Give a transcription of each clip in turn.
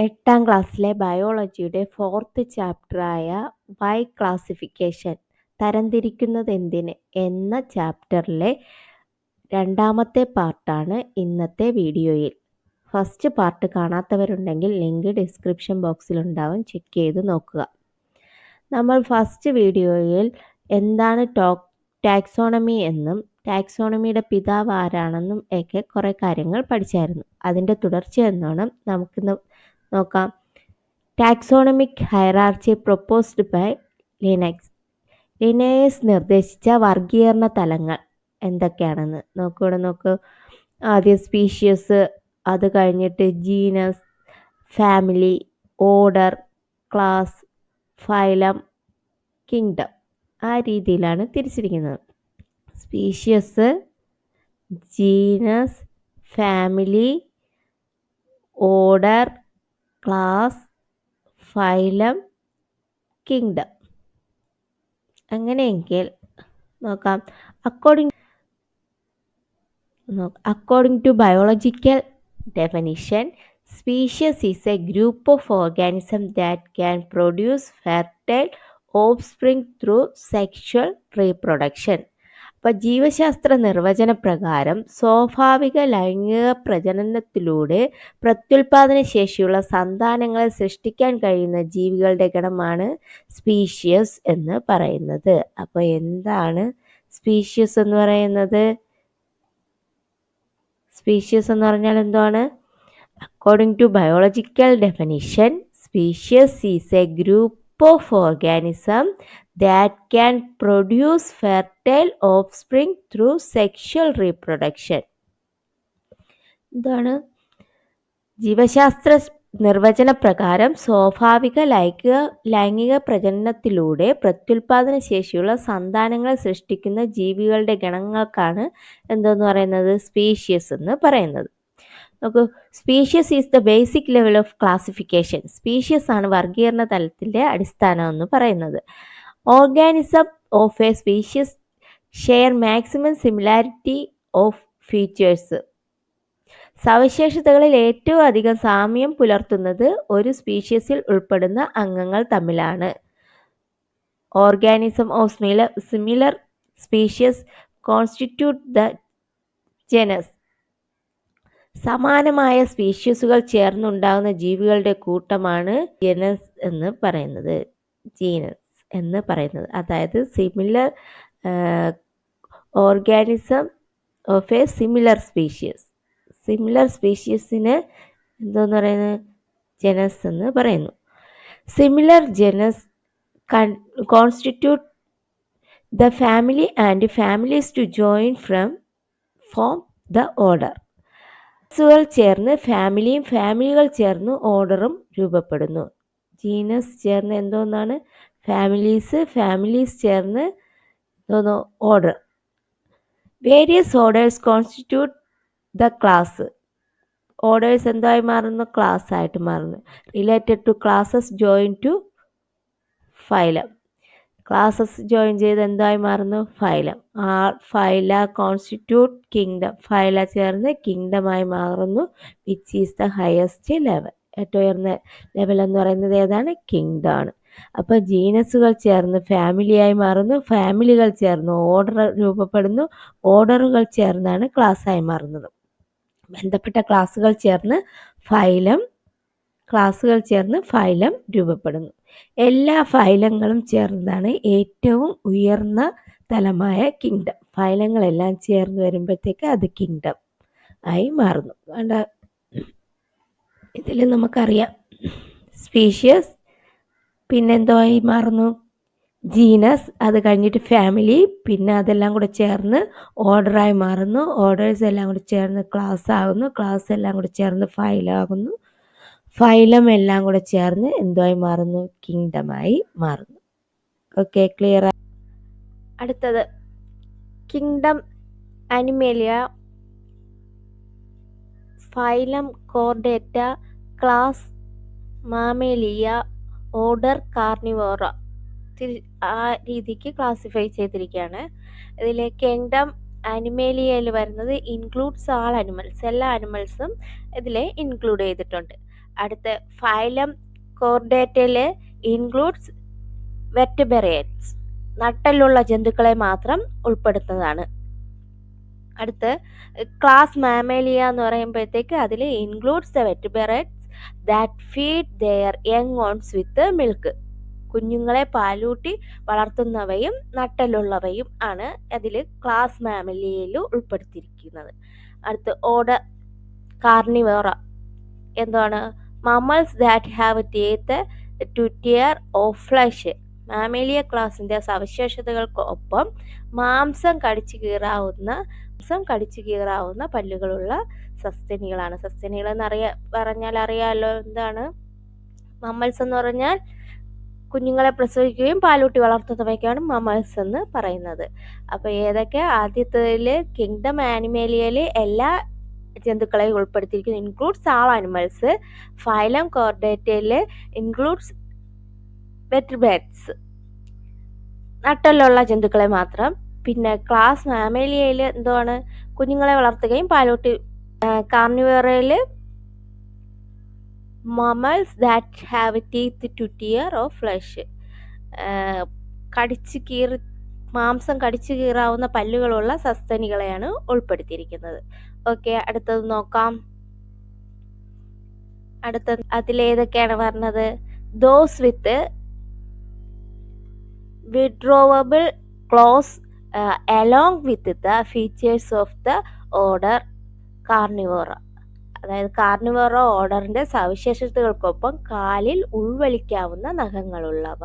എട്ടാം ക്ലാസ്സിലെ ബയോളജിയുടെ ഫോർത്ത് ചാപ്റ്ററായ വൈ ക്ലാസിഫിക്കേഷൻ തരംതിരിക്കുന്നതെന്തിന് എന്ന ചാപ്റ്ററിലെ രണ്ടാമത്തെ പാർട്ടാണ് ഇന്നത്തെ വീഡിയോയിൽ. ഫസ്റ്റ് പാർട്ട് കാണാത്തവരുണ്ടെങ്കിൽ ലിങ്ക് ഡിസ്ക്രിപ്ഷൻ ബോക്സിലുണ്ടാവും. ചെക്ക് ചെയ്ത് നോക്കുക. നമ്മൾ ഫസ്റ്റ് വീഡിയോയിൽ എന്താണ് ടോക് ടാക്സോണമി എന്നും ടാക്സോണമിയുടെ പിതാവ് ആരാണെന്നും ഒക്കെ കുറേ കാര്യങ്ങൾ പഠിച്ചായിരുന്നു. അതിന്റെ തുടർച്ച എന്നോണം നമുക്കിന്ന് നോക്കാം. Taxonomic hierarchy proposed by Linnaeus Linnaeus നിർദ്ദേശിച്ച വർഗീകരണ തലങ്ങൾ എന്തൊക്കെയാണെന്ന് നോക്കൂടെ നോക്കൂ. ആദ്യം സ്പീഷ്യസ് അത് കഴിഞ്ഞിട്ട് genus family order class phylum kingdom ആ രീതിയിലാണ് തിരിച്ചിരിക്കുന്നത്. Species genus family order class phylum kingdom. അങ്ങനെയെങ്കിൽ നോക്കാം. According according to biological definition species is a group of organism that can produce fertile offspring through sexual reproduction അപ്പം ജീവശാസ്ത്ര നിർവചന പ്രകാരം സ്വാഭാവിക ലൈംഗിക പ്രജനനത്തിലൂടെ പ്രത്യുൽപാദന ശേഷിയുള്ള സന്താനങ്ങളെ സൃഷ്ടിക്കാൻ കഴിയുന്ന ജീവികളുടെ ഗണമാണ് സ്പീഷ്യസ് എന്ന് പറയുന്നത്. അപ്പോൾ എന്താണ് സ്പീഷ്യസ് എന്ന് പറയുന്നത്? സ്പീഷ്യസ് എന്ന് പറഞ്ഞാൽ എന്താണ് according to biological definition species is a group of organism that can produce fertile offspring through sexual reproduction. ഇതാണ് ജീവശാസ്ത്ര നിർവചന പ്രകാരം സ്വാഭാവിക ലൈംഗിക ലൈംഗിക പ്രജനനത്തിലൂടെ പ്രത്യുൽപാദന ശേഷിയുള്ള സന്താനങ്ങളെ സൃഷ്ടിക്കുന്ന ജീവികളുടെ ഗണങ്ങൾക്കാണ് എന്തെന്ന് പറയുന്നത് സ്പീഷ്യസ് എന്ന് പറയുന്നത് നോക്കൂ species is the basic level of classification species ആണ് വർഗീകരണ തലത്തിന്റെ അടിസ്ഥാനം എന്ന് പറയുന്നത്. Organism of a species share maximum similarity of features സവിശേഷതകളിൽ ഏറ്റവും അധികം സാമ്യം പുലർത്തുന്നത് ഒരു സ്പീഷ്യസിൽ ഉൾപ്പെടുന്ന അംഗങ്ങൾ തമ്മിലാണ്. Organism of similar similar species constitute the genus സമാനമായ സ്പീഷ്യസുകൾ ചേർന്നുണ്ടാകുന്ന ജീവികളുടെ കൂട്ടമാണ് ജനസ് എന്ന് പറയുന്നത്. ജീനസ് എന്ന് പറയുന്നത്. അതായത് similar organism of a similar species similar സ്പീഷ്യസിന് എന്തോന്ന് പറയുന്നത്? ജനസ് എന്ന് പറയുന്നു. Similar genus constitute the family and families to join from form the order കൾ ചേർന്ന് ഫാമിലിയും ഫാമിലികൾ ചേർന്ന് ഓർഡറും രൂപപ്പെടുന്നു. ജീനസ് ചേർന്ന് എന്തോന്നാണ്? ഫാമിലീസ് ഫാമിലീസ് ചേർന്ന് എന്തോന്നോ order various orders constitute the class orders എന്തായി മാറുന്നു? ക്ലാസ് ആയിട്ട് മാറുന്നു. Related to classes join to phylum classes join ചെയ്ത് എന്തായി മാറുന്നു? ഫൈലം. ആ ഫൈല കോൺസ്റ്റിറ്റ്യൂട്ട് കിങ്ഡം ഫൈല ചേർന്ന് കിങ്ഡമായി മാറുന്നു which is the highest level ഏറ്റവും ഉയർന്ന ലെവൽ എന്ന് പറയുന്നത് ഏതാണ്? കിങ്ഡം ആണ്. അപ്പോൾ ജീനസുകൾ ചേർന്ന് ഫാമിലിയായി മാറുന്നു ഫാമിലികൾ ചേർന്ന് ഓർഡർ രൂപപ്പെടുന്നു ഓർഡറുകൾ ചേർന്നാണ് ക്ലാസ്സായി മാറുന്നത്. ബന്ധപ്പെട്ട ക്ലാസ്സുകൾ ചേർന്ന് ഫൈലം ക്ലാസ്സുകൾ ചേർന്ന് ഫൈലം രൂപപ്പെടുന്നു. എല്ലാ ഫൈലങ്ങളും ചേർന്നതാണ് ഏറ്റവും ഉയർന്ന തലമായ കിങ്ഡം ഫൈലങ്ങളെല്ലാം ചേർന്ന് വരുമ്പോഴത്തേക്ക് അത് കിങ്ഡം ആയി മാറുന്നു. വേണ്ട ഇതിൽ നമുക്കറിയാം. സ്പീഷ്യസ് പിന്നെന്തോയി മാറുന്നു? ജീനസ് അത് കഴിഞ്ഞിട്ട് ഫാമിലി പിന്നെ അതെല്ലാം കൂടെ ചേർന്ന് ഓർഡറായി മാറുന്നു. ഓർഡേഴ്സ് എല്ലാം കൂടെ ചേർന്ന് ക്ലാസ് ആകുന്നു ക്ലാസ് എല്ലാം കൂടെ ചേർന്ന് ഫൈലാകുന്നു ഫൈലം എല്ലാം കൂടെ ചേർന്ന് എന്തുമായി മാറുന്നു? കിങ്ഡമായി മാറുന്നു. ഓക്കെ ക്ലിയർ അടുത്തത്. Kingdom animalia phylum chordata class mammalia order carnivora. ആ രീതിക്ക് ക്ലാസിഫൈ ചെയ്തിരിക്കുകയാണ്. ഇതിൽ കിങ്ഡം അനിമേലിയയിൽ വരുന്നത് ഇൻക്ലൂഡ്സ് ആൾ അനിമൽസ് എല്ലാ അനിമൽസും ഇതിൽ ഇൻക്ലൂഡ് ചെയ്തിട്ടുണ്ട്. അടുത്ത ഫൈലം കോർഡേറ്റയിൽ ഇൻക്ലൂഡ്സ് വെറ്റബറേറ്റ്സ് നട്ടലുള്ള ജന്തുക്കളെ മാത്രം ഉൾപ്പെടുത്തുന്നതാണ്. അടുത്ത് ക്ലാസ് മാമേലിയ എന്ന് പറയുമ്പോഴത്തേക്ക് അതിൽ includes the vertebrates that feed their young ones with milk കുഞ്ഞുങ്ങളെ പാലൂട്ടി വളർത്തുന്നവയും നട്ടലുള്ളവയും ആണ് അതിൽ ക്ലാസ് മാമലിയയിൽ ഉൾപ്പെടുത്തിയിരിക്കുന്നത്. അടുത്ത് ഓട കാർണിവേറ. എന്താണ്? Mammals that have teeth to tear of flesh mammalia ക്ലാസിന്റെ സവിശേഷതകൾക്കൊപ്പം മാംസം കടിച്ചു കീറാവുന്ന മാംസം കടിച്ചു കീറാവുന്ന പല്ലുകളുള്ള സസ്തനികളാണ്. സസ്തനികൾ എന്നറിയ പറഞ്ഞാൽ അറിയാമല്ലോ എന്താണ്? മമ്മൽസ് എന്ന് പറഞ്ഞാൽ കുഞ്ഞുങ്ങളെ പ്രസവിക്കുകയും പാലൂട്ടി വളർത്തുന്നവയ്ക്കാണ് മമൽസ് എന്ന് പറയുന്നത്. അപ്പോൾ ഏതൊക്കെ? ആദ്യത്തേതിൽ കിങ്ഡം ആനിമേലിയയിൽ എല്ലാ ജന്തുക്കളെയും ഉൾപ്പെടുത്തിയിരിക്കുന്നു. ഇൻക്ലൂഡ്സ് ആൾ അനിമൽസ് ഫൈലം കോർഡേറ്റയിൽ ഇൻക്ലൂഡ്സ് വെട്രിബേറ്റ്സ് നട്ടലുള്ള ജന്തുക്കളെ മാത്രം. പിന്നെ ക്ലാസ് മാമേലിയയിൽ എന്തുവാണ്? കുഞ്ഞുങ്ങളെ വളർത്തുകയും പാലൂട്ടി കാർണിവേറയിൽ mammals that have teeth to tear of flesh കടിച്ച് കീറി മാംസം കടിച്ചു കീറാവുന്ന പല്ലുകളുള്ള സസ്തനികളെയാണ് ഉൾപ്പെടുത്തിയിരിക്കുന്നത്. ഓക്കെ അടുത്തത് നോക്കാം. അടുത്ത അതിലേതൊക്കെയാണ് പറഞ്ഞത്? Those with withdrawable claws along with the features of the order carnivora അതായത് കാർണിവോറ ഓർഡറിന്റെ സവിശേഷതകൾക്കൊപ്പം കാലിൽ ഉൾവലിക്കാവുന്ന നഖങ്ങളുള്ളവ.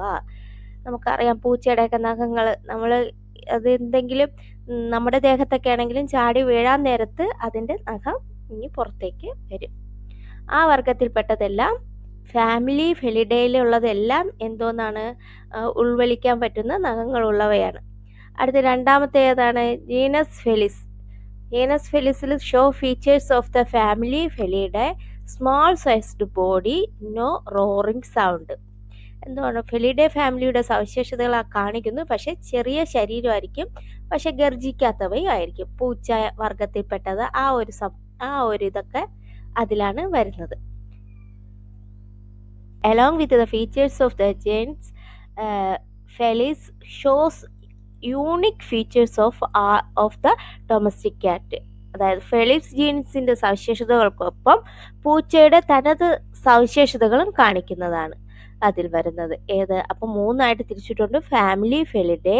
നമുക്കറിയാം പൂച്ചയുടെയൊക്കെ നഖങ്ങൾ നമ്മൾ അത് എന്തെങ്കിലും നമ്മുടെ ദേഹത്തൊക്കെ ആണെങ്കിലും ചാടി വീഴാൻ നേരത്ത് അതിന്റെ നഖം ഇനി പുറത്തേക്ക് വരും. ആ വർഗത്തിൽപ്പെട്ടതെല്ലാം ഫാമിലി ഫെലിഡയിലുള്ളതെല്ലാം എന്തോന്നാണ് ഉൾവലിക്കാൻ പറ്റുന്ന നഖങ്ങളുള്ളവയാണ്. അടുത്ത രണ്ടാമത്തെ ഏതാണ് genus Felis genus ഫെലിസിൽ show features of the family ഫെലിയുടെ small sized body no roaring sound എന്താണ് ഫെലിഡേ ഫാമിലിയുടെ സവിശേഷതകൾ കാണിക്കുന്നു പക്ഷേ ചെറിയ ശരീരമായിരിക്കും പക്ഷെ ഗർജിക്കാത്തവയും ആയിരിക്കും. പൂച്ച വർഗത്തിൽപ്പെട്ടത് ആ ഒരു ആ ഒരു ഇതൊക്കെ അതിലാണ് വരുന്നത്. Along with the features of the genus felis shows unique features of of the domestic cat അതായത് ഫെലിപ്സ് ജീൻസിന്റെ സവിശേഷതകൾക്കൊപ്പം പൂച്ചയുടെ തനത് സവിശേഷതകളും കാണിക്കുന്നതാണ് അതിൽ വരുന്നത്. ഏത്? അപ്പം മൂന്നായിട്ട് തിരിച്ചിട്ടുണ്ട്. Family felidae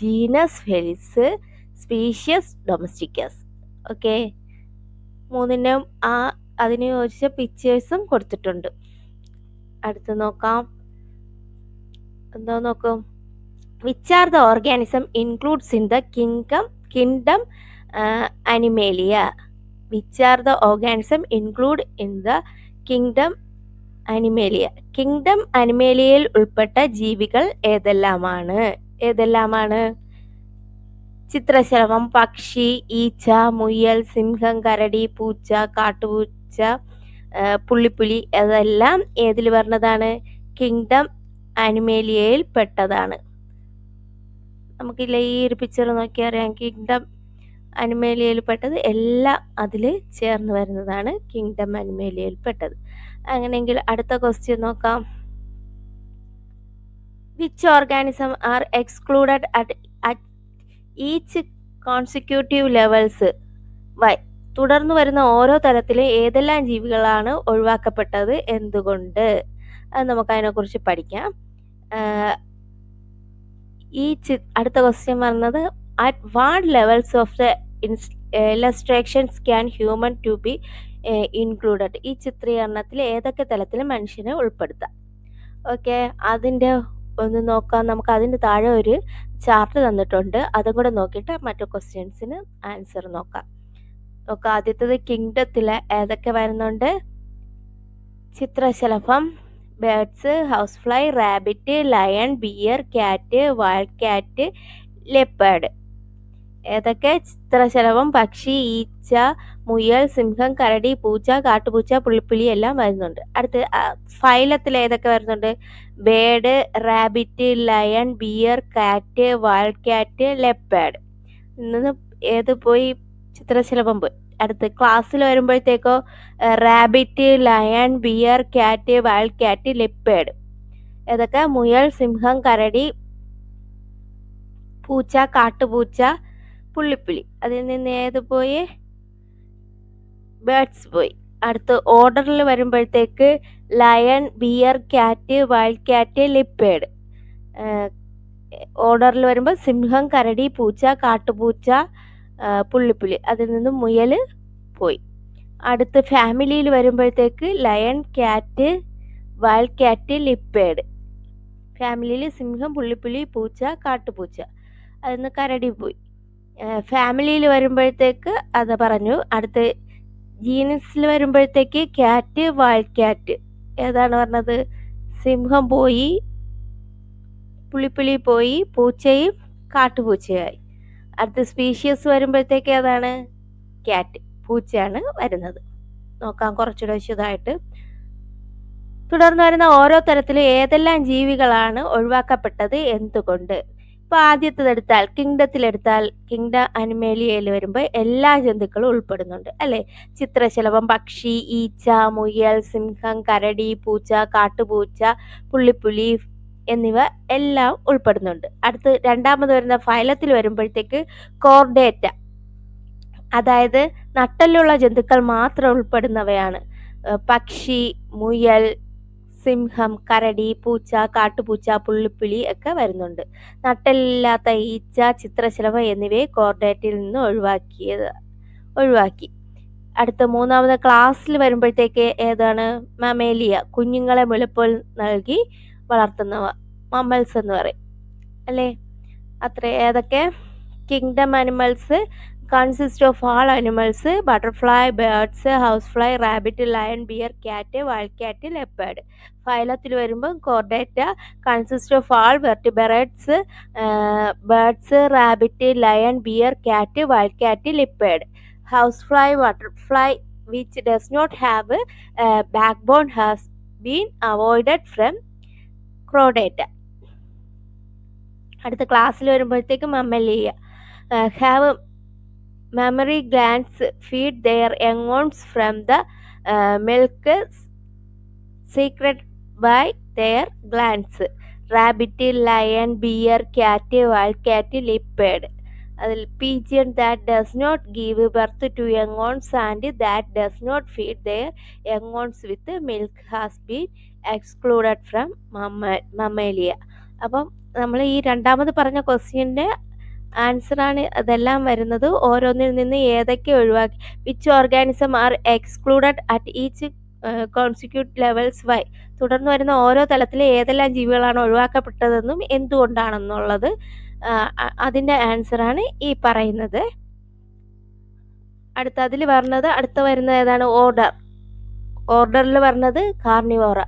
genus felis species domesticus okay മൂന്നിനും ആ അതിന് യോജിച്ച പിക്ചേഴ്സും കൊടുത്തിട്ടുണ്ട്. അടുത്ത് നോക്കാം. എന്തോ നോക്കും? Which are the organism includes in the kingdom kingdom animalia which are the organism include in the kingdom animalia kingdom അനിമേലിയയിൽ ഉൾപ്പെട്ട ജീവികൾ ഏതെല്ലാമാണ്? ഏതെല്ലാമാണ്? ചിത്രശലഭം പക്ഷി ഈച്ച മുയൽ സിംഹം കരടി പൂച്ച കാട്ടുപൂച്ച പുള്ളിപ്പുലി അതെല്ലാം ഏതിൽ പറഞ്ഞതാണ് കിങ്ഡം അനിമേലിയയിൽ പെട്ടതാണ്. നമുക്കില്ല ഈ ഒരു പിക്ചർ നോക്കിയാൽ അറിയാം കിങ്ഡം അനിമേലിയയിൽ പെട്ടത് എല്ലാം അതിൽ ചേർന്ന് വരുന്നതാണ് കിങ്ഡം അനിമേലിയയിൽ പെട്ടത്. അങ്ങനെയെങ്കിൽ അടുത്ത ക്വസ്റ്റ്യൻ നോക്കാം. Which organism are excluded at at each consecutive levels why തുടർന്ന് വരുന്ന ഓരോ തലത്തിലും ഏതെല്ലാം ജീവികളാണ് ഒഴിവാക്കപ്പെട്ടത് എന്തുകൊണ്ട്? അത് നമുക്ക് അതിനെക്കുറിച്ച് പഠിക്കാം ഈ അടുത്ത ക്വസ്റ്റ്യൻ പറഞ്ഞത് at what levels of the illustrations can human to be included ഈ ചിത്രീകരണത്തിൽ ഏതൊക്കെ തലത്തിൽ മനുഷ്യനെ ഉൾപ്പെടുത്താം? ഓക്കെ അതിന്റെ ഒന്ന് നോക്കാം. നമുക്ക് അതിന്റെ താഴെ ഒരു ചാർട്ട് തന്നിട്ടുണ്ട്. അതും കൂടെ നോക്കിയിട്ട് മറ്റു ക്വസ്റ്റ്യൻസിന് ആൻസർ നോക്കാം. നോക്കാം. ആദ്യത്തത് കിങ്ഡത്തിൽ ഏതൊക്കെ വരുന്നുണ്ട്? ചിത്രശലഭം birds house fly rabbit lion bear cat wild cat leopard ഏതൊക്കെ ചിത്രശലഭം പക്ഷി ഈച്ച മുയൽ സിംഹം കരടി പൂച്ച കാട്ടുപൂച്ച പുള്ളിപ്പുലി എല്ലാം വരുന്നുണ്ട്. അടുത്ത് ഫൈലത്തിൽ ഏതൊക്കെ വരുന്നുണ്ട്? Bird rabbit lion bear cat wild cat leopard. ഇന്ന് ഏത് പോയി? ചിത്രശലഭം പോയി. അടുത്ത് ക്ലാസ്സിൽ വരുമ്പോഴത്തേക്കോ rabbit lion bear cat wild cat leopard. ഏതൊക്കെ? മുയൽ സിംഹം കരടി പൂച്ച കാട്ടുപൂച്ച പുള്ളിപ്പുലി. അതിൽ നിന്ന് ഏത് പോയി? ബേർഡ്സ് പോയി. അടുത്ത് ഓർഡറിൽ വരുമ്പോഴത്തേക്ക് lion bear cat wild cat leopard ഓർഡറിൽ വരുമ്പോൾ സിംഹം കരടി പൂച്ച കാട്ടുപൂച്ച പുള്ളിപ്പുലി. അതിൽ നിന്ന് മുയൽ പോയി. അടുത്ത് ഫാമിലിയിൽ വരുമ്പോഴത്തേക്ക് lion cat wild cat leopard ഫാമിലിയിൽ സിംഹം പുള്ളിപ്പുലി പൂച്ച കാട്ടുപൂച്ച. അതിൽ നിന്ന് കരടി പോയി. ഫാമിലിയിൽ വരുമ്പോഴത്തേക്ക് അത് പറഞ്ഞു. അടുത്ത് ജീനസിൽ വരുമ്പോഴത്തേക്ക് ക്യാറ്റ് വാൾ ക്യാറ്റ്. ഏതാണ് പറഞ്ഞത്? സിംഹം പോയി പുളിപ്പുളി പോയി പൂച്ചയും കാട്ടുപൂച്ചയായി. അടുത്ത സ്പീഷ്യസ് വരുമ്പോഴത്തേക്ക് ഏതാണ്? ക്യാറ്റ് പൂച്ചയാണ് വരുന്നത്. നോക്കാം കുറച്ചുകൂടെ വിശദമായിട്ട്. തുടർന്ന് വരുന്ന ഓരോ തരത്തിലും ഏതെല്ലാം ജീവികളാണ് ഒഴിവാക്കപ്പെട്ടത്? എന്തുകൊണ്ട്? ഇപ്പൊ ആദ്യത്തേതെടുത്താൽ കിങ്ഡത്തിലെടുത്താൽ കിങ്ഡ അനിമേലിയയിൽ വരുമ്പോൾ എല്ലാ ജന്തുക്കളും ഉൾപ്പെടുന്നുണ്ട് അല്ലെ? ചിത്രശലഭം പക്ഷി ഈച്ച മുയൽ സിംഹം കരടി പൂച്ച കാട്ടുപൂച്ച പുള്ളിപ്പുലി എന്നിവ എല്ലാം ഉൾപ്പെടുന്നുണ്ട്. അടുത്ത് രണ്ടാമത് വരുന്ന ഫൈലത്തിൽ വരുമ്പോഴത്തേക്ക് കോർഡേറ്റ. അതായത് നട്ടലുള്ള ജന്തുക്കൾ മാത്രം ഉൾപ്പെടുന്നവയാണ്. പക്ഷി മുയൽ സിംഹം കരടി പൂച്ച കാട്ടുപൂച്ച പുള്ളിപ്പിളി ഒക്കെ വരുന്നുണ്ട്. നട്ടലില്ലാത്ത ഈച്ച ചിത്രശലഭം എന്നിവയെ കോർഡേറ്റിൽ നിന്ന് ഒഴിവാക്കിയത് ഒഴിവാക്കി. അടുത്ത മൂന്നാമത് ക്ലാസ്സിൽ വരുമ്പോഴത്തേക്ക് ഏതാണ്? മമേലിയ കുഞ്ഞുങ്ങളെ മുലപ്പോൾ നൽകി വളർത്തുന്നവ മമ്മൽസ് എന്ന് പറയും. അല്ലേ? അത്ര. ഏതൊക്കെ? Kingdom animals consist of all animals butterfly birds house fly rabbit lion bear cat wild cat leopard ഫൈലത്തിൽ വരുമ്പോൾ Chordata consist of all vertebrates birds rabbit lion bear cat wild cat leopard house fly butterfly which does not have back bone has been avoided from Chordata അടുത്ത ക്ലാസ്സിൽ വരുമ്പോഴത്തേക്കും Mammalia have glands feed their young ones from the milk secret by their glands rabbit lion bear cat wild cat leopard അതിൽ pigeon that does not give birth to young ones and that does not feed their young ones with milk has been excluded from മമ്മ മമ്മേലിയ അപ്പം നമ്മൾ ഈ രണ്ടാമത് പറഞ്ഞ ക്വസ്റ്റ്യന്റെ ആൻസറാണ് അതെല്ലാം വരുന്നത്. ഓരോന്നിൽ നിന്ന് ഏതൊക്കെ ഒഴിവാക്കി which organism are excluded at each consecutive levels why തുടർന്ന് വരുന്ന ഓരോ തലത്തിലെ ഏതെല്ലാം ജീവികളാണ് ഒഴിവാക്കപ്പെട്ടതെന്നും എന്തുകൊണ്ടാണെന്നുള്ളത് അതിന്റെ ആൻസറാണ് ഈ പറയുന്നത്. അടുത്ത അതിൽ പറഞ്ഞത് അടുത്ത വരുന്നത് ഏതാണ്? ഓർഡർ ഓർഡറിൽ പറഞ്ഞത് Carnivora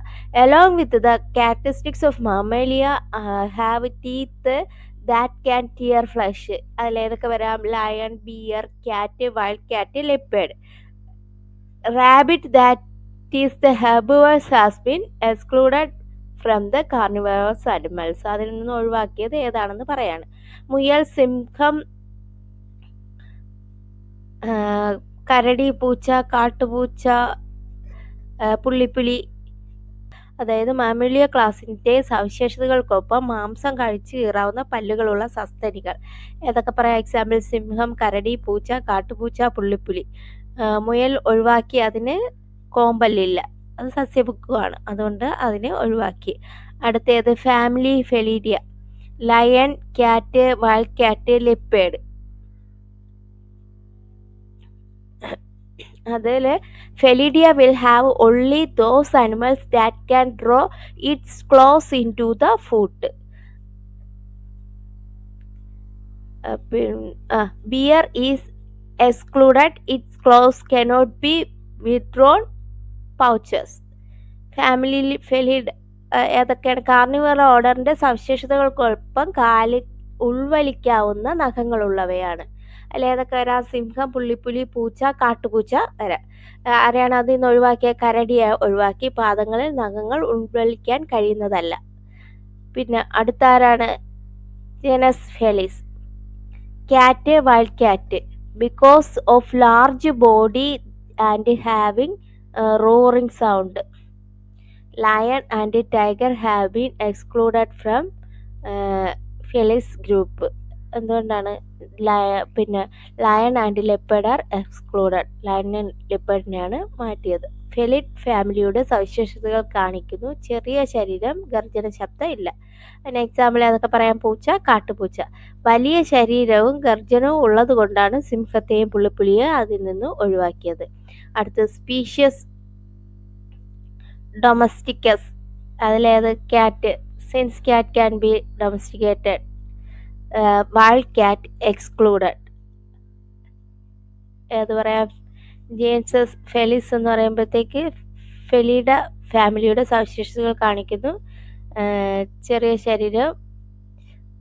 along with the characteristics of Mammalia have teeth that can tear flesh അതിലേതൊക്കെ വരാം? Lion bear cat wild cat leopard rabbit that is the herbivores has been excluded from the carnivores animals അതിൽ നിന്ന് ഒഴിവാക്കിയത് ഏതാണെന്ന് പറയാണ്. മുയൽ സിംഹം കരടി പൂച്ച കാട്ടുപൂച്ച പുള്ളിപ്പുലി അതായത് മാമിലിയ ക്ലാസിന്റെ സവിശേഷതകൾക്കൊപ്പം മാംസം കഴിച്ചു കീറാവുന്ന പല്ലുകളുള്ള സസ്തനികൾ. ഏതൊക്കെ പറയാം? എക്സാമ്പിൾ സിംഹം കരടി പൂച്ച കാട്ടുപൂച്ച പുള്ളിപ്പുലി. മുയൽ ഒഴിവാക്കി അതിന് കോമ്പല്ലില്ല. അത് സസ്യബുക്കുമാണ് അതുകൊണ്ട് അതിനെ ഒഴിവാക്കി. അടുത്തേത് family Felidae. Lion cat wild cat cat leopard അതിൽ Felidae will have only those animals that can draw its claws into the food bear is excluded its claws cannot be withdrawn pouches family Felid ഏതൊക്കെയാണ്? Carnivore ഓർഡറിന്റെ സവിശേഷതകൾക്കൊപ്പം കാലി ഉൾവലിക്കാവുന്ന നഖങ്ങളുള്ളവയാണ്. ഏതൊക്കെ വരാം? സിംഹം പുള്ളിപ്പുലി പൂച്ച കാട്ടുപൂച്ച വരാം. ആരെയാണ് അതിൽ നിന്ന് ഒഴിവാക്കിയ? കരടിയെ ഒഴിവാക്കി. പാദങ്ങളിൽ നഖങ്ങൾ ഉൾവലിക്കാൻ കഴിയുന്നതല്ല. പിന്നെ അടുത്ത ആരാണ്? Genus Felis. Cat wild cat. Because of large body and having roaring sound. Lion and tiger have been excluded from Felis group. എന്തുകൊണ്ടാണ് ലയ പിന്നെ lion and leopard are excluded lion and ലെപ്പേഡിനെയാണ് മാറ്റിയത്. ഫെലിഡ് ഫാമിലിയുടെ സവിശേഷതകൾ കാണിക്കുന്നു. ചെറിയ ശരീരം ഗർജന ശബ്ദം ഇല്ല. അതിന് എക്സാമ്പിൾ അതൊക്കെ പറയാൻ പൂച്ച കാട്ടുപൂച്ച. വലിയ ശരീരവും ഗർജനവും ഉള്ളത് കൊണ്ടാണ് സിംഹത്തെയും പുള്ളിപ്പുലിയെ അതിൽ നിന്ന് ഒഴിവാക്കിയത്. അടുത്ത് species domesticus അതിലേത്? Cat since cat can be domesticated wild cat excluded ഏതു പറയാം ജെയിംസസ് ഫെലിസ് എന്ന് പറയുമ്പോഴത്തേക്ക് ഫെലിയുടെ ഫാമിലിയുടെ സവിശേഷതകൾ കാണിക്കുന്നു. ചെറിയ ശരീരം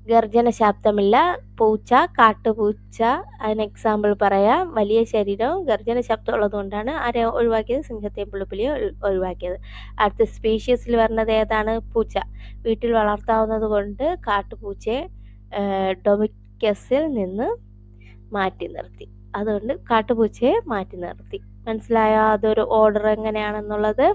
ഗർജന ശബ്ദമില്ല പൂച്ച കാട്ടുപൂച്ച അതിന് എക്സാമ്പിൾ പറയാം വലിയ ശരീരവും ഗർജന ശബ്ദം ഉള്ളതുകൊണ്ടാണ് ആരെ ഒഴിവാക്കിയത്? സിംഹത്തെയും പുള്ളിപ്പുലിയെ ഒഴിവാക്കിയത്. അടുത്ത സ്പീഷീസിൽ വരുന്നത് ഏതാണ്? പൂച്ച. വീട്ടിൽ വളർത്താവുന്നത് കൊണ്ട് കാട്ടുപൂച്ചയെ ഡൊമിക്കസിൽ നിന്ന് മാറ്റി നിർത്തി. അതുകൊണ്ട് കാട്ടുപൂച്ചയെ മാറ്റി നിർത്തി. മനസ്സിലായോ? അതൊരു ഓർഡർ എങ്ങനെയാണെന്നുള്ളത്?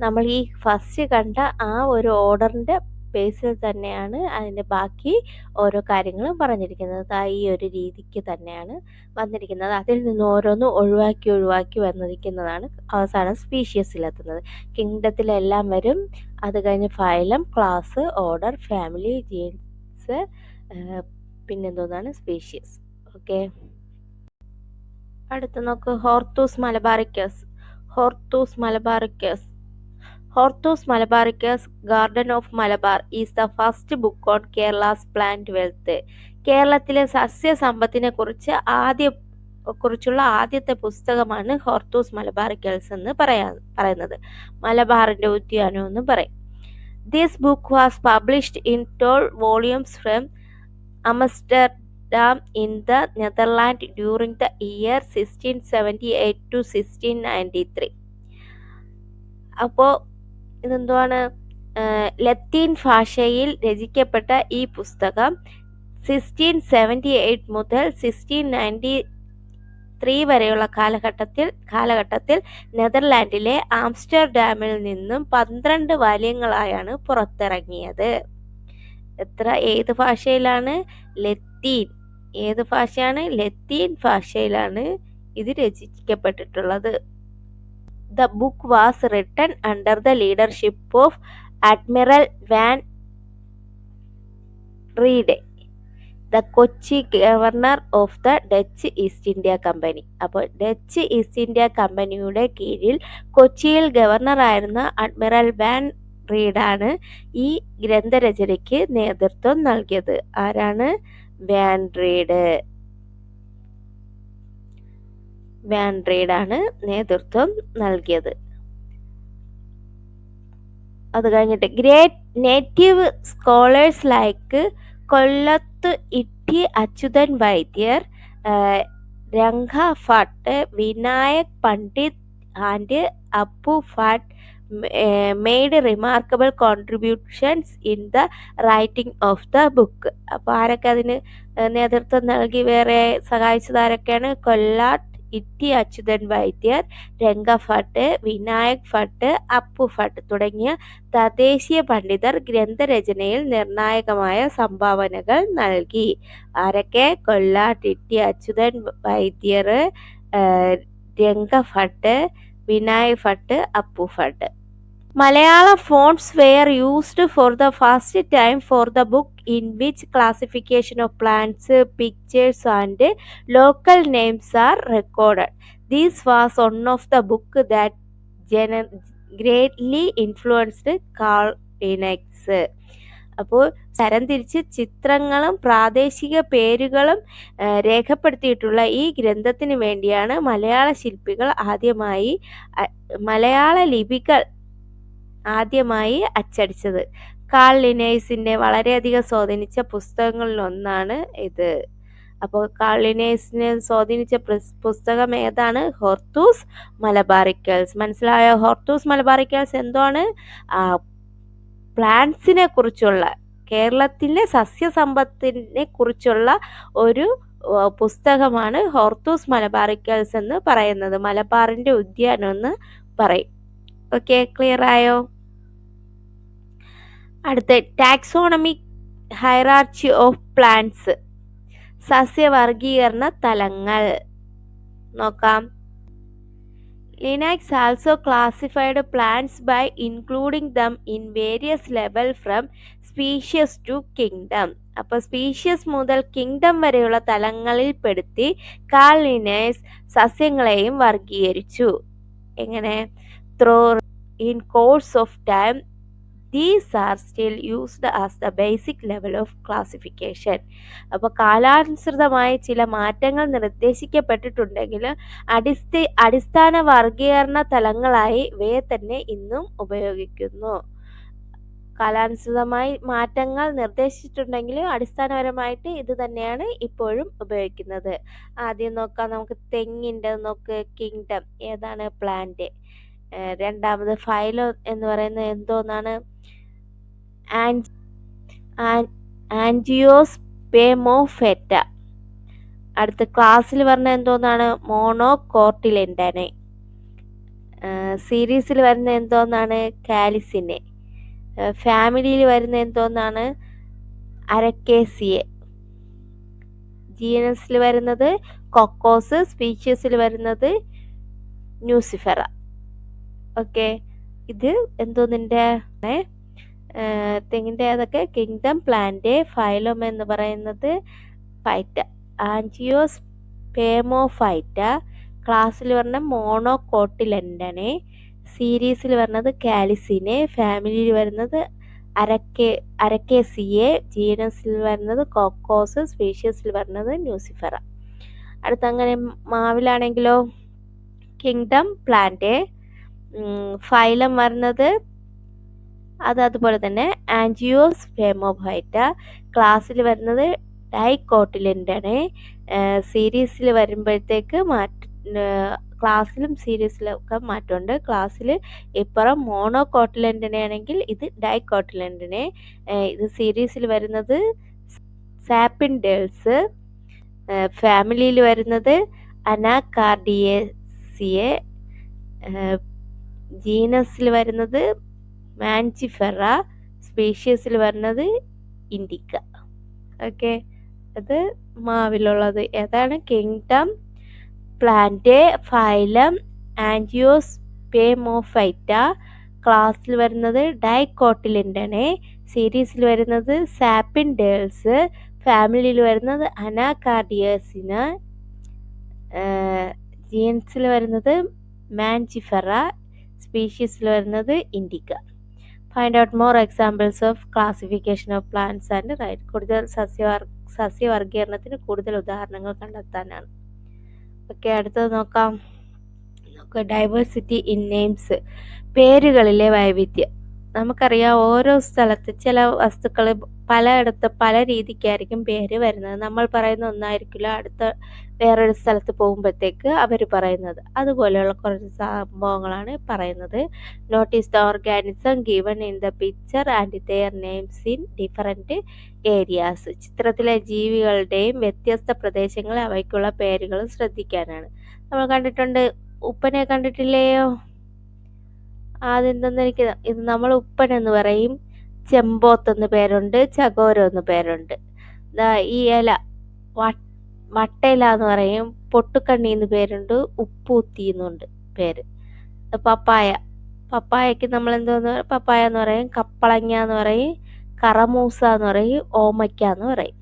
നമ്മൾ ഈ ഫസ്റ്റ് കണ്ട ആ ഒരു ഓർഡറിന്റെ ബേസിൽ തന്നെയാണ് അതിന്റെ ബാക്കി ഓരോ കാര്യങ്ങളും പറഞ്ഞിരിക്കുന്നത്. ഈ ഒരു രീതിക്ക് തന്നെയാണ് വന്നിരിക്കുന്നത്. അതിൽ നിന്ന് ഓരോന്നും ഒഴിവാക്കി ഒഴിവാക്കി വന്നിരിക്കുന്നതാണ് അവസാനം സ്പീഷ്യസിലെത്തുന്നത് കിങ്ഡത്തിലെല്ലാം വരും. അത് കഴിഞ്ഞ് phylum class order family genus പിന്നെന്തോന്നാണ് species okay അടുത്ത് നോക്ക് Hortus Malabaricus Hortus Malabaricus Hortus Malabaricus garden of Malabar is the first book on Kerala's plant wealth കേരളത്തിലെ സസ്യ സമ്പത്തിനെ കുറിച്ച് ആദ്യ കുറിച്ചുള്ള ആദ്യത്തെ പുസ്തകമാണ് ഹോർത്തൂസ് മലബാറിക്കൽസ് എന്ന് പറയാ പറയുന്നത്. മലബാറിന്റെ ഉദ്യാനം എന്ന് പറയും. this book was published in two volumes from Amsterdam in the Netherland during the year sixteen seventy eight to sixteen ninety three അപ്പോൾ ഇതെന്തുവാണ് ലത്തീൻ ഭാഷയിൽ രചിക്കപ്പെട്ട ഈ പുസ്തകം സിക്സ്റ്റീൻ സെവൻറ്റി എയ്റ്റ് മുതൽ സിക്സ്റ്റീൻ നയൻറ്റി ത്രീ വരെയുള്ള കാലഘട്ടത്തിൽ കാലഘട്ടത്തിൽ നെതർലാൻഡിലെ ആംസ്റ്റർഡാമിൽ നിന്നും പന്ത്രണ്ട് വാല്യങ്ങളായാണ് പുറത്തിറങ്ങിയത്. എത്ര? ഏത് ഭാഷയിലാണ്? ലത്തീൻ. ഏത് ഭാഷയാണ്? ലത്തീൻ ഭാഷയിലാണ് ഇത് രചിക്കപ്പെട്ടിട്ടുള്ളത്. The book was written under the leadership of Admiral van Rheede. The Kochi governor of the Dutch East India Company. അപ്പോൾ ഡച്ച് ഈസ്റ്റ് ഇന്ത്യ കമ്പനിയുടെ കീഴിൽ കൊച്ചിയിൽ ഗവർണറായിരുന്ന അഡ്മിറൽ വാൻ റീഡാണ് ഈ ഗ്രന്ഥരചനയ്ക്ക് നേതൃത്വം നൽകിയത്. ആരാണ്? Van Rheede. വാൻ റീഡാണ് നേതൃത്വം നൽകിയത്. അത് കഴിഞ്ഞിട്ട് ഗ്രേറ്റ് നേറ്റീവ് സ്കോളേഴ്സ് ലൈക്ക് കൊല്ലത്ത് Itty Achuthan Vaidyar Ranga Bhat Vinayak Pandit and Appu Bhat made remarkable contributions in the writing of the book അപ്പോൾ ആരൊക്കെ അതിന് നേതൃത്വം നൽകി വേറെ സഹായിച്ചതാരൊക്കെയാണ് കൊല്ലാട്ട് ഇട്ടി അച്യുതൻ വൈദ്യർ രംഗ ഭട്ട് വിനായക് ഭട്ട് അപ്പു ഭട്ട് തുടങ്ങിയ തദ്ദേശീയ പണ്ഡിതർ ഗ്രന്ഥരചനയിൽ നിർണായകമായ സംഭാവനകൾ നൽകി. ആരൊക്കെ? കൊല്ലാട്ട് ഇട്ടി Achuthan Vaidyar Ranga Bhat Vinayak Bhat Appu Bhat. Malayalam fonts were used for the first time for the book in which classification of plants pictures and local names are recorded these was one of the book that ജന greatly influenced Carl ഇനക്സ് അപ്പോൾ തരംതിരിച്ച് ചിത്രങ്ങളും പ്രാദേശിക പേരുകളും രേഖപ്പെടുത്തിയിട്ടുള്ള ഈ ഗ്രന്ഥത്തിന് വേണ്ടിയാണ് മലയാള ശില്പികൾ ആദ്യമായി മലയാള ലിപികൾ ആദ്യമായി അച്ചടിച്ചത്. കാൾ ലിനേഴ്സിന്റെ വളരെയധികം സ്വാധീനിച്ച പുസ്തകങ്ങളിലൊന്നാണ് ഇത്. അപ്പോൾ കാൾ ലിനേഴ്സിനെ സ്വാധീനിച്ച പുസ്തകം ഏതാണ്? Hortus Malabaricus. മനസ്സിലായോ? ഹോർത്തൂസ് മലബാറിക്കൽസ് എന്താണ് പ്ലാന്റ്സിനെ കുറിച്ചുള്ള കേരളത്തിലെ സസ്യസമ്പത്തിനെ കുറിച്ചുള്ള ഒരു പുസ്തകമാണ് ഹോർത്തൂസ് മലബാറിക്കൽസ് എന്ന് പറയുന്നത്. മലബാറിന്റെ ഉദ്യാനം എന്ന് പറയും. ഓക്കെ ക്ലിയർ ആയോ അടുത്ത ടാക്സോണമിക് ഹൈറാർച്ചി ഓഫ് പ്ലാന്റ്സ് സസ്യവർഗീകരണ തലങ്ങൾ. നോക്കാം. Linnaeus also classified plants by including them in various level from species to kingdom അപ്പോൾ സ്പീഷ്യസ് മുതൽ കിങ്ഡം വരെയുള്ള തലങ്ങളിൽ പെടുത്തി കാൾ ലിനേഴ്സ് സസ്യങ്ങളെയും വർഗീകരിച്ചു. എങ്ങനെ? Through in course of time these are still used as the basic level of classification അപ്പോൾ കാലാനുസൃതമായ ചില മാറ്റങ്ങൾ നിർദ്ദേശിക്കപ്പെട്ടിട്ടുണ്ടെങ്കിൽ അടിസ്ഥ അടിസ്ഥാന വർഗീകരണ തലങ്ങളായി ഇവയെ തന്നെ ഇന്നും ഉപയോഗിക്കുന്നു. കാലാനുസൃതമായി മാറ്റങ്ങൾ നിർദ്ദേശിച്ചിട്ടുണ്ടെങ്കിലും അടിസ്ഥാനപരമായിട്ട് ഇത് തന്നെയാണ് ഇപ്പോഴും ഉപയോഗിക്കുന്നത്. ആദ്യം നോക്കാം നമുക്ക് തെങ്ങിന്റെ നോക്ക് കിങ്ഡം ഏതാണ് പ്ലാന്റ് രണ്ടാമത് ഫൈലോ എന്ന് പറയുന്നത് എന്തോന്നാണ്? ആൻജിയോസ് പേമോഫെറ്റ അടുത്ത ക്ലാസ്സിൽ പറഞ്ഞ എന്തോന്നാണ്? മോണോ കോർട്ടിലെൻഡനെ സീരീസിൽ വരുന്ന എന്തോന്നാണ്? കാലിസിനെ. ഫാമിലിയിൽ വരുന്ന എന്തോന്നാണ്? അരക്കേസിയെ. ജീനസിൽ വരുന്നത് കൊക്കോസ് സ്പീഷ്യസിൽ വരുന്നത് ന്യൂസിഫെറ. ഓക്കെ ഇത് എന്തോ നിന്റെ തെങ്ങിന്റെ അതൊക്കെ കിങ്ഡം പ്ലാന്റ് ഫൈലോമ എന്ന് പറയുന്നത് ഫൈറ്റ ആൻജിയോസ് പേമോഫൈറ്റ ക്ലാസ്സിൽ പറഞ്ഞ മോണോകോട്ടിലെൻഡനെ സീരീസിൽ വരുന്നത് കാലിസിനെ ഫാമിലിയിൽ വരുന്നത് അരക്കേ അരക്കേസിയെ ജീനസിൽ വരുന്നത് കോക്കോസ് സ്പീഷ്യസിൽ വരുന്നത് ന്യൂസിഫറ അടുത്തങ്ങനെ മാവിലാണെങ്കിലോ കിങ്ഡം പ്ലാന്റ് ഫൈലം വരുന്നത് അത് അതുപോലെ തന്നെ ആൻജിയോസ് ഫേമോഫൈറ്റ ക്ലാസ്സിൽ വരുന്നത് ഡൈക്കോട്ടിലിന്റാണ് സീരീസിൽ വരുമ്പോഴത്തേക്ക് മാറ്റ ക്ലാസ്സിലും സീരീസിലും ഒക്കെ മാറ്റമുണ്ട്. ക്ലാസ്സിൽ ഇപ്പുറം മോണോകോട്ടിലന്റിനെ ആണെങ്കിൽ ഇത് ഡൈക്കോട്ടിലന്റിനെ ഇത് സീരീസിൽ വരുന്നത് സാപ്പിൻഡേൾസ്. ഫാമിലിയിൽ വരുന്നത് അനാകാർഡിയസിയെ. ജീനസിൽ വരുന്നത് മാൻജിഫെറ സ്പീഷ്യസിൽ വരുന്നത് ഇൻഡിക്ക ഓക്കെ അത് മാവിലുള്ളത്. ഏതാണ്? കിങ്ഡം പ്ലാന്റ് ഫൈലം ആൻജിയോസ് പേമോഫൈറ്റ ക്ലാസ്സിൽ വരുന്നത് ഡൈക്കോട്ടിലിൻഡനെ സീരീസിൽ വരുന്നത് സാപ്പിൻ ഡേൾസ് ഫാമിലിയിൽ വരുന്നത് അനാകാർഡിയേഴ്സിന് ജീൻസിൽ വരുന്നത് മാൻജിഫെറ സ്പീഷീസിൽ വരുന്നത് indica find out more examples of classification of plants and write കൂടുതൽ സസ്യവർ സസ്യവർഗീകരണത്തിന് കൂടുതൽ ഉദാഹരണങ്ങൾ കണ്ടെത്താനാണ്. ഓക്കെ അടുത്തത് നോക്കാം. നോക്കാം ഡൈവേഴ്സിറ്റി ഇൻ നെയിംസ് പേരുകളിലെ വൈവിധ്യം. നമുക്കറിയാം ഓരോ സ്ഥലത്ത് ചില വസ്തുക്കൾ പലയിടത്ത് പല രീതിക്കായിരിക്കും പേര് വരുന്നത്. നമ്മൾ പറയുന്ന ഒന്നായിരിക്കില്ല അടുത്ത വേറൊരു സ്ഥലത്ത് പോകുമ്പോഴത്തേക്ക് അവർ പറയുന്നത്. അതുപോലെയുള്ള കുറച്ച് സംഭവങ്ങളാണ് പറയുന്നത്. Notice the organism given in the picture and their names in different areas ചിത്രത്തിലെ ജീവികളുടെയും വ്യത്യസ്ത പ്രദേശങ്ങളിൽ അവയ്ക്കുള്ള പേരുകൾ ശ്രദ്ധിക്കാനാണ്. നമ്മൾ കണ്ടിട്ടുണ്ട് ഉപ്പനെ കണ്ടിട്ടില്ലയോ? ആദ്യം എനിക്ക് ഇത് നമ്മൾ ഉപ്പൻ എന്ന് പറയും. ചെമ്പോത്ത് എന്ന് പേരുണ്ട്. ചകോരം എന്ന് പേരുണ്ട്. ഈ ഇല വട്ടയില എന്ന് പറയും. പൊട്ടുക്കണ്ണി എന്ന് പേരുണ്ട്. ഉപ്പൂത്തി എന്നുണ്ട് പേര്. പപ്പായ. പപ്പായക്ക് നമ്മൾ എന്തോന്ന് പപ്പായ എന്ന് പറയും. കപ്പളങ്ങ എന്ന് പറയും. കറമൂസ എന്ന് പറയും. ഓമയ്ക്ക എന്ന് പറയും.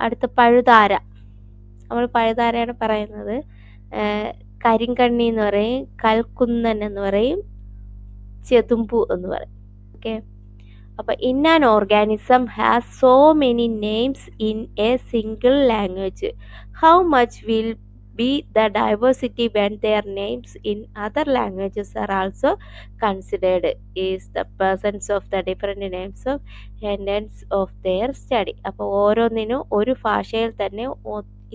അടുത്ത പഴുതാര. നമ്മൾ പഴുതാരയാണ് പറയുന്നത്. കരിങ്കണ്ണി എന്ന് പറയും. കൽക്കുന്നൻ എന്ന് പറയും. ചെതുമ്പു എന്ന് പറയും ഓക്കെ അപ്പോൾ in an organism has so many names in a single language how much will be the diversity when their names in other languages are also considered is the presence of the different names of endings of their study അപ്പോൾ ഓരോന്നിനും ഒരു ഭാഷയിൽ തന്നെ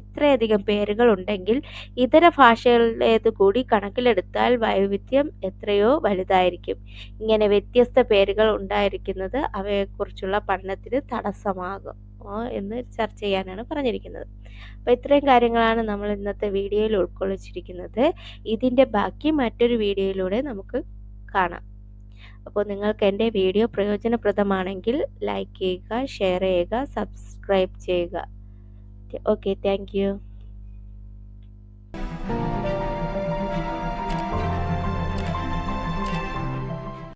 ഇത്രയധികം പേരുകൾ ഉണ്ടെങ്കിൽ ഇതര ഭാഷകളിലേത് കൂടി കണക്കിലെടുത്താൽ വൈവിധ്യം എത്രയോ വലുതായിരിക്കും. ഇങ്ങനെ വ്യത്യസ്ത പേരുകൾ ഉണ്ടായിരിക്കുന്നത് അവയെക്കുറിച്ചുള്ള പഠനത്തിന് തടസ്സമാകും എന്ന് ചർച്ച ചെയ്യാനാണ് പറഞ്ഞിരിക്കുന്നത്. അപ്പോൾ ഇത്രയും കാര്യങ്ങളാണ് നമ്മൾ ഇന്നത്തെ വീഡിയോയിൽ ഉൾക്കൊള്ളിച്ചിരിക്കുന്നത്. ഇതിന്റെ ബാക്കി മറ്റൊരു വീഡിയോയിലൂടെ നമുക്ക് കാണാം. അപ്പോൾ നിങ്ങൾക്ക് എന്റെ വീഡിയോ പ്രയോജനപ്രദമാണെങ്കിൽ ലൈക്ക് ചെയ്യുക ഷെയർ ചെയ്യുക സബ്സ്ക്രൈബ് ചെയ്യുക. Okay thank